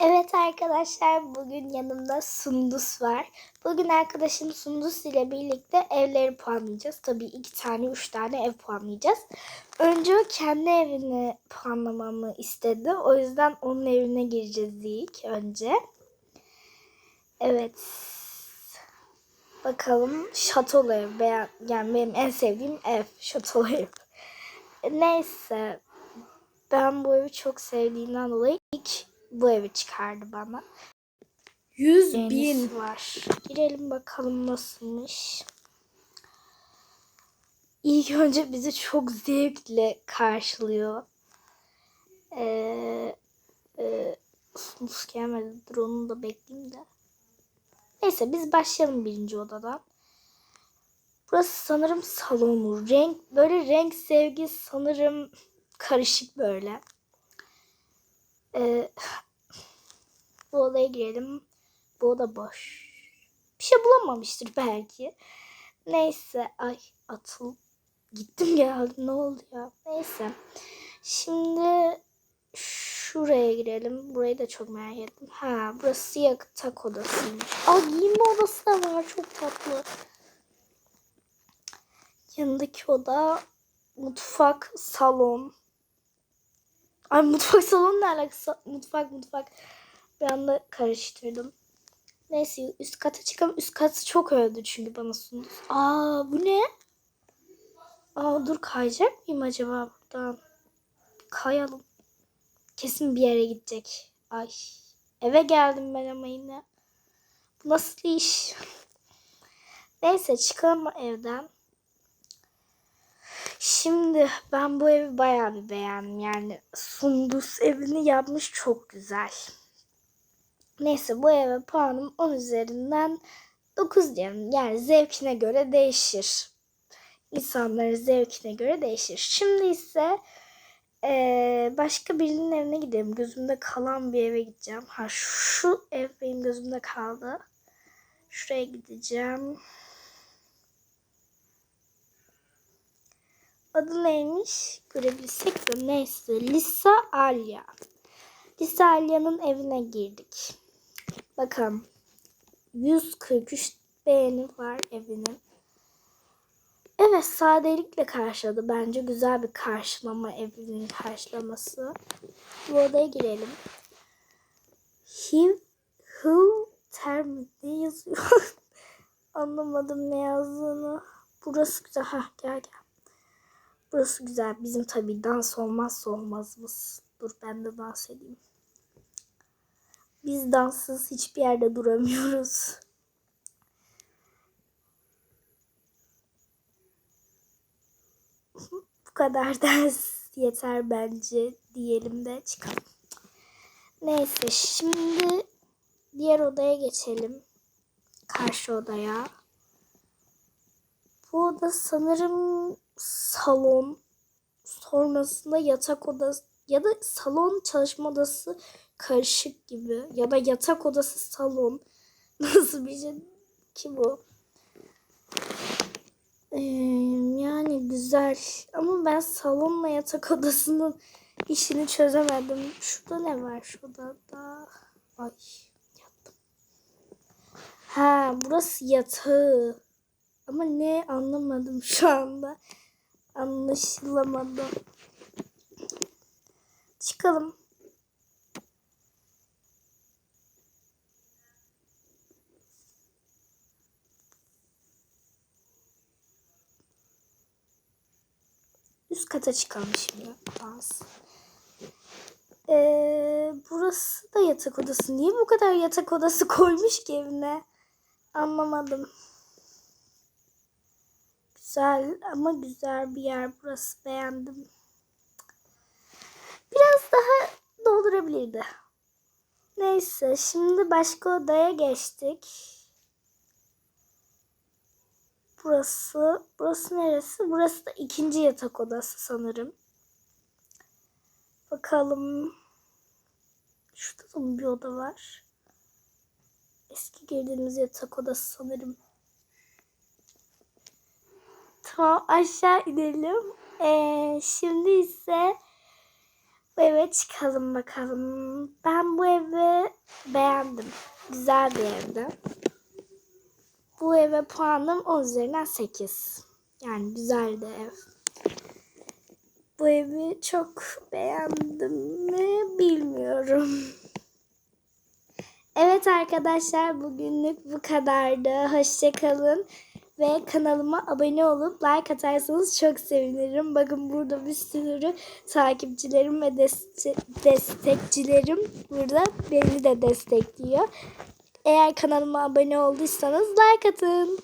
Evet arkadaşlar bugün yanımda Sundus var. Bugün arkadaşım Sundus ile birlikte evleri puanlayacağız. Tabii iki tane, üç tane ev puanlayacağız. Önce o kendi evini puanlamamı istedi. O yüzden onun evine gireceğiz ilk önce. Evet. Bakalım şatolu ev. Yani benim en sevdiğim ev. Şatolu ev. Neyse. Ben bu evi çok sevdiğimden dolayı ilk bu evi çıkardı bana. 100 Bin bin. var. Girelim bakalım nasılmış. İlk önce bizi çok zevkle karşılıyor. Ee, e, sus gelmedi. Dur onu da bekleyeyim de. Neyse biz başlayalım birinci odadan. Burası sanırım salonu. Renk böyle renk sevgi sanırım karışık böyle. Ee, bu odaya girelim. Bu oda boş. Bir şey bulamamıştır belki. Neyse. Ay atıl. Gittim geldim. Ne oldu ya? Neyse. Şimdi şuraya girelim. Burayı da çok merak ettim. Ha burası yatak odasıymış. Aa giyinme odası da var. Çok tatlı. Yanındaki oda mutfak, salon. Ay mutfak salon ne alakası? Mutfak mutfak. Bir anda karıştırdım. Neyse üst kata çıkalım. Üst katı çok övdü çünkü bana sundu. Aa bu ne? Aa dur kayacak mıyım acaba buradan? Kayalım. Kesin bir yere gidecek. Ay eve geldim ben ama yine. Bu nasıl iş? Neyse çıkalım evden. Şimdi ben bu evi bayağı bir beğendim. Yani Sundus evini yapmış çok güzel. Neyse bu eve puanım 10 üzerinden 9 diyelim. Yani zevkine göre değişir. İnsanların zevkine göre değişir. Şimdi ise eee, başka birinin evine gidelim. Gözümde kalan bir eve gideceğim. Ha şu ev benim gözümde kaldı. Şuraya gideceğim. Adı neymiş? Görebilsek de neyse. Lisa Alya. Lisa Alya'nın evine girdik. Bakalım. 143 beğeni var evinin. Evet sadelikle karşıladı. Bence güzel bir karşılama evinin karşılaması. Bu odaya girelim. Hiv, who, term ne yazıyor? Anlamadım ne yazdığını. Burası güzel. Hah gel gel. Burası güzel. Bizim tabii dans olmazsa olmazımız. Dur ben de dans edeyim. Biz danssız hiçbir yerde duramıyoruz. Bu kadar ders yeter bence diyelim de çıkalım. Neyse şimdi diğer odaya geçelim. Karşı odaya. Bu oda sanırım salon. Sonrasında yatak odası ya da salon çalışma odası karışık gibi. Ya da yatak odası salon. Nasıl bir şey ki bu? Ee, yani güzel. Ama ben salonla yatak odasının işini çözemedim. Şurada ne var? Şurada da... Ay yattım. Ha burası yatağı. Ama ne anlamadım şu anda. Anlaşılamadı. Çıkalım. Üst kata çıkalım şimdi. Dans. Ee, burası da yatak odası. Niye bu kadar yatak odası koymuş ki evine? Anlamadım. Güzel ama güzel bir yer burası. Beğendim. Biraz daha doldurabilirdi. Neyse şimdi başka odaya geçtik. Burası, burası neresi? Burası da ikinci yatak odası sanırım. Bakalım. Şurada da bir oda var? Eski girdiğimiz yatak odası sanırım. Tamam aşağı inelim. Ee, şimdi ise bu eve çıkalım bakalım. Ben bu eve beğendim. Güzel bir evdi. Bu eve puanım 10 üzerinden 8. Yani güzeldi ev. Bu evi çok beğendim mi bilmiyorum. Evet arkadaşlar bugünlük bu kadardı. Hoşçakalın. Ve kanalıma abone olup like atarsanız çok sevinirim. Bakın burada bir sürü takipçilerim ve deste- destekçilerim burada beni de destekliyor. Eğer kanalıma abone olduysanız like atın.